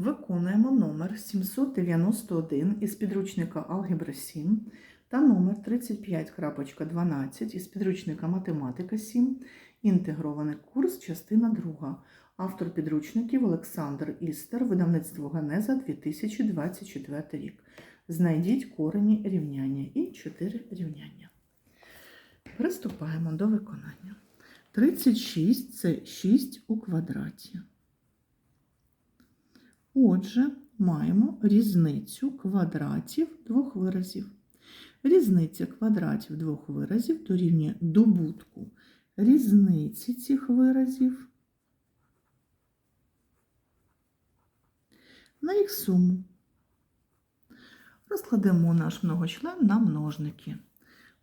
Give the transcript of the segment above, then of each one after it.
Виконуємо номер 791 із підручника Алгебра 7 та номер 35.12 із підручника Математика 7, інтегрований курс, частина 2. Автор підручників Олександр Істер, видавництво Генеза 2024 рік. Знайдіть корені рівняння і 4 рівняння. Приступаємо до виконання. 36 це 6 у квадраті. Отже, маємо різницю квадратів двох виразів. Різниця квадратів двох виразів дорівнює добутку різниці цих виразів на їх суму. Розкладемо наш многочлен на множники.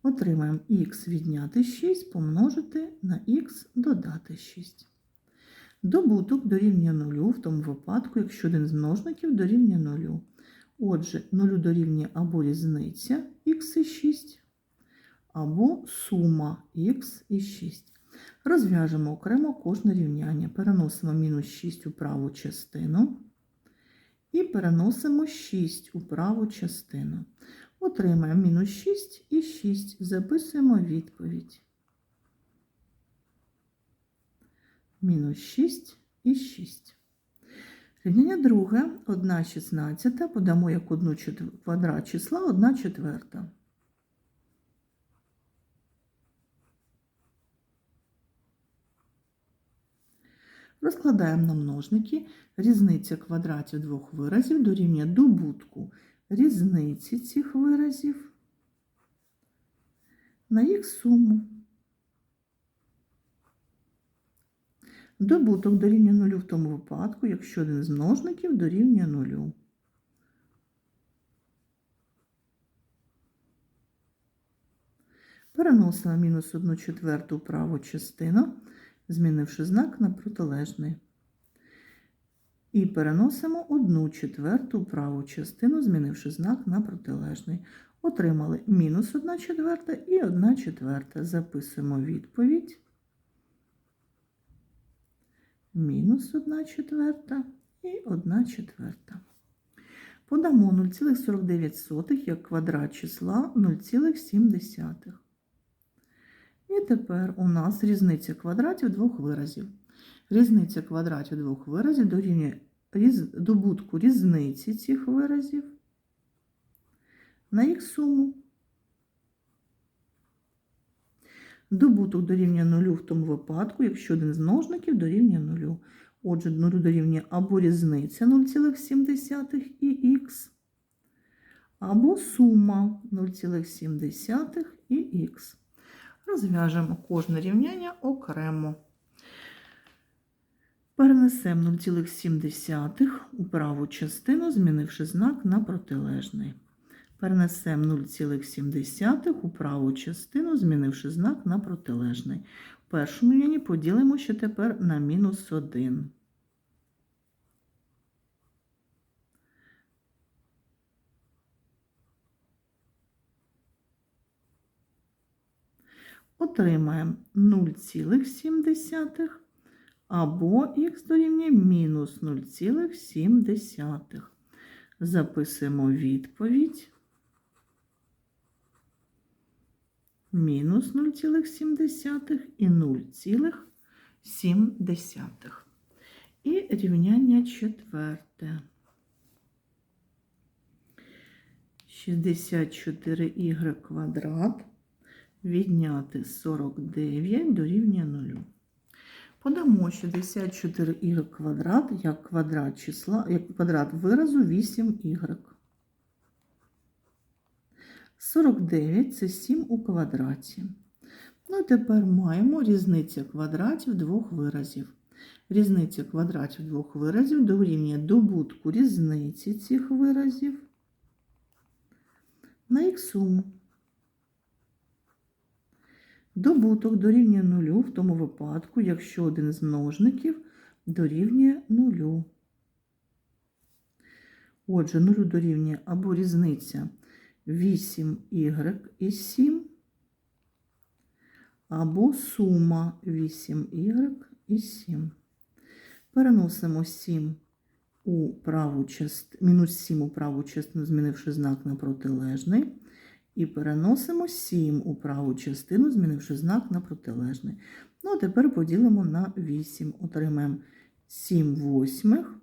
Отримаємо х відняти 6 помножити на х додати 6. Добуток дорівнює 0 в тому випадку, якщо один з множників дорівнює 0. Отже, 0 дорівнює або різниця х і 6, або сума х і 6. Розв'яжемо окремо кожне рівняння. Переносимо мінус 6 у праву частину і переносимо 6 у праву частину. Отримаємо мінус 6 і 6. Записуємо відповідь. Мінус 6 і 6. Рівняння друге, 1 16 подамо як 1 квадрат числа 1 четверта. Розкладаємо на множники. Різниця квадратів двох виразів дорівнює добутку різниці цих виразів на їх суму. Добуток дорівнює нулю в тому випадку, якщо один з множників дорівнює нулю. Переносимо мінус 1 четверту праву частину, змінивши знак на протилежний. І переносимо 1 четверту праву частину, змінивши знак на протилежний. Отримали мінус 1 четверта і 1 четверта. Записуємо відповідь мінус 1 четверта і 1 четверта. Подамо 0,49 як квадрат числа 0,7. І тепер у нас різниця квадратів двох виразів. Різниця квадратів двох виразів дорівнює добутку різниці цих виразів на їх суму. Добуток дорівнює нулю в тому випадку, якщо один з множників дорівнює нулю. Отже, нулю дорівнює або різниця 0,7 і х, або сума 0,7 і х. Розв'яжемо кожне рівняння окремо. Перенесемо 0,7 у праву частину, змінивши знак на протилежний. Перенесемо 0,7 у праву частину, змінивши знак на протилежний. В першому рівнянні поділимо ще тепер на мінус 1. Отримаємо 0,7 або х дорівнює мінус 0,7. Записуємо відповідь. Мінус 0,7 і 0,7. І рівняння четверте. 64y квадрат відняти 49 дорівнює 0. Подамо 64y квадрат як квадрат числа, як квадрат виразу 8y. 49 це 7 у квадраті. Ну, тепер маємо різниця квадратів двох виразів. Різниця квадратів двох виразів дорівнює добутку різниці цих виразів на їх суму. Добуток дорівнює нулю в тому випадку, якщо один з множників дорівнює нулю. Отже, нулю дорівнює або різниця 8y і 7, або сума 8y і 7. Переносимо 7 у праву частину, мінус 7 у праву частину, змінивши знак на протилежний. І переносимо 7 у праву частину, змінивши знак на протилежний. Ну, а тепер поділимо на 8. Отримаємо 7 восьмих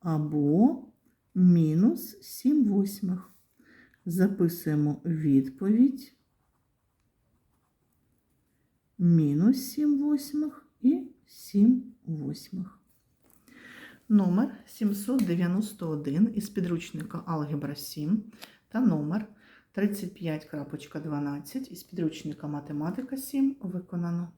або мінус 7 восьмих. Записуємо відповідь. Мінус 7 восьмих і 7 восьмих. Номер 791 із підручника Алгебра 7 та номер 35.12 із підручника Математика 7 виконано.